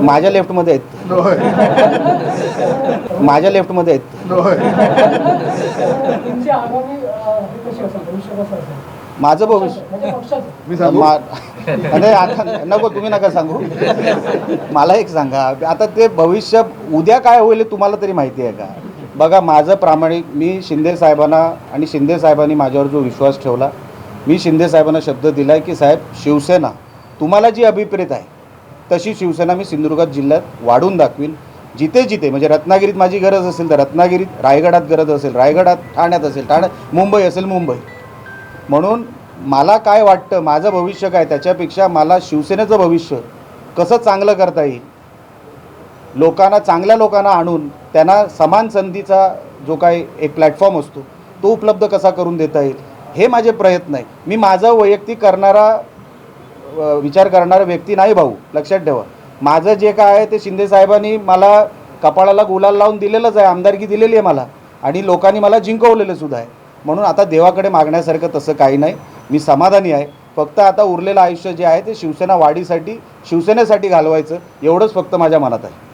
माझ्या लेफ्टमध्ये आहेत. माझ्या लेफ्टमध्ये आहेत. माझं भविष्य म्हणजे नाही आता नको तुम्ही नका सांगू. मला एक सांगा. आता ते भविष्य उद्या काय होईल तुम्हाला तरी माहिती आहे का? बघा माझं प्रामाणिक मी शिंदे साहेबांना आणि शिंदे साहेबांनी माझ्यावर जो विश्वास ठेवला मी शिंदे साहेबांना शब्द दिला आहे की साहेब शिवसेना तुम्हाला जी अभिप्रेत आहे तशी शिवसेना मी सिंधुदुर्गात जिल्ह्यात वाढून दाखवीन. जिथे जिथे म्हणजे रत्नागिरीत माझी गरज असेल तर रत्नागिरीत रायगडात गरज असेल रायगडात ठाण्यात असेल ठाण्यात मुंबई असेल मुंबई. म्हणून मला काय वाटतं माझं भविष्य काय त्याच्यापेक्षा मला शिवसेनेचं भविष्य कसं चांगलं करता येईल लोकांना चांगल्या लोकांना आणून त्यांना समान संधीचा जो काही एक प्लॅटफॉर्म असतो तो उपलब्ध कसा करून देता येईल हे माझे प्रयत्न आहे मी माझं वैयक्तिक करणारा विचार करणारा व्यक्ती नाही भाऊ लक्षात ठेवा. माझं जे काय आहे ते शिंदे साहेबांनी मला कपाळाला गुलाल लावून दिलेलंच आहे आमदारकी दिलेली आहे मला. आणि लोकांनी मला जिंकवलेलं सुद्धा आहे. म्हणून आता देवाकडे मागण्यासारखं तसं काही नाही. मी समाधानी आहे. फक्त आता उरलेलं आयुष्य जे आहे ते शिवसेना वाढीसाठी शिवसेनेसाठी घालवायचं. एवढंच फक्त माझ्या मनात आहे.